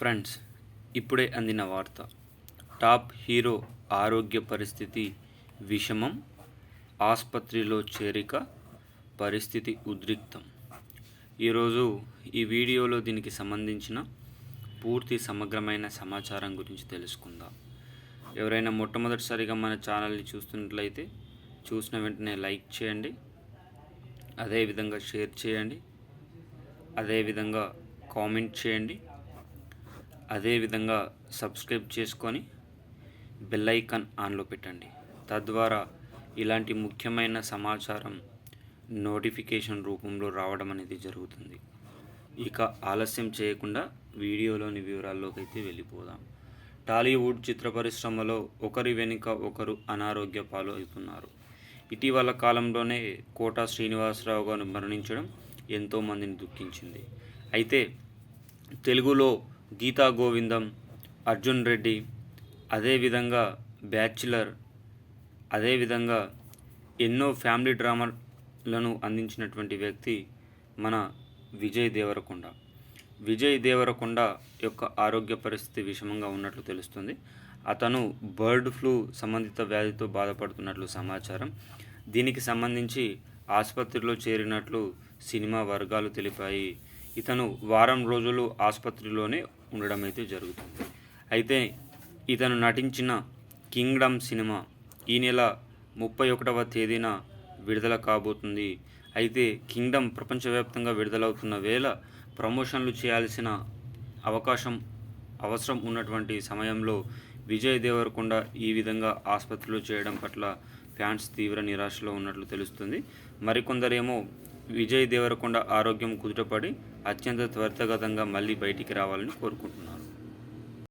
Friends ఇప్పుడే అందిన వార్త. టాప్ హీరో ఆరోగ్య పరిస్థితి విషమం ఆసుపత్రిలో చేరిక పరిస్థితి ఉద్రిక్తం. ఈరోజు ఈ వీడియోలో దీనికి సంబంధించిన పూర్తి సమగ్రమైన సమాచారం గురించి తెలుసుకుందాం. ఎవరైనా మొట్టమొదటిసారిగా మన ఛానల్ని చూస్తున్నట్లయితే చూసిన వెంటనే లైక్ చేయండి. అదేవిధంగా షేర్ చేయండి. అదేవిధంగా కామెంట్ చేయండి. అదేవిధంగా సబ్స్క్రైబ్ చేసుకొని బెల్ ఐకాన్ ఆన్లో పెట్టండి. తద్వారా ఇలాంటి ముఖ్యమైన సమాచారం నోటిఫికేషన్ రూపంలో రావడం అనేది జరుగుతుంది. ఇక ఆలస్యం చేయకుండా వీడియోలోని వివరాల్లోకి అయితే వెళ్ళిపోదాం. టాలీవుడ్ చిత్ర పరిశ్రమలో ఒకరి వెనుక ఒకరు అనారోగ్య పాలు అవుతున్నారు ఇటీవల కాలంలోనే కోటా శ్రీనివాసరావు గారు మరణించడం ఎంతోమందిని దుఃఖించింది. అయితే తెలుగులో గీతా గోవిందం అర్జున్ రెడ్డి అదేవిధంగా బ్యాచిలర్ అదేవిధంగా ఎన్నో ఫ్యామిలీ డ్రామాలను అందించినటువంటి వ్యక్తి మన విజయ్ దేవరకొండ. విజయ్ దేవరకొండ యొక్క ఆరోగ్య పరిస్థితి విషమంగా ఉన్నట్లు తెలుస్తుంది. అతను బర్డ్ ఫ్లూ సంబంధిత వ్యాధితో బాధపడుతున్నట్లు సమాచారం. దీనికి సంబంధించి ఆసుపత్రిలో చేరినట్లు సినిమా వర్గాలు తెలిపాయి. ఇతను వారం రోజులు ఆసుపత్రిలోనే ఉండడం అయితే జరుగుతుంది. అయితే ఇతను నటించిన కింగ్డమ్ సినిమా ఈ నెల ముప్పై ఒకటవ తేదీన విడుదల కాబోతుంది. అయితే కింగ్డమ్ ప్రపంచవ్యాప్తంగా విడుదలవుతున్న వేళ ప్రమోషన్లు చేయాల్సిన అవకాశం అవసరం ఉన్నటువంటి సమయంలో విజయ్ దేవరకొండ ఈ విధంగా ఆసుపత్రిలో చేయడం పట్ల ఫ్యాన్స్ తీవ్ర నిరాశలో ఉన్నట్లు తెలుస్తుంది. మరికొందరేమో విజయ్ దేవరకొండ ఆరోగ్యం కుదుటపడి అత్యంత త్వరితగతంగా మళ్ళీ బయటికి రావాలని కోరుకుంటున్నాను.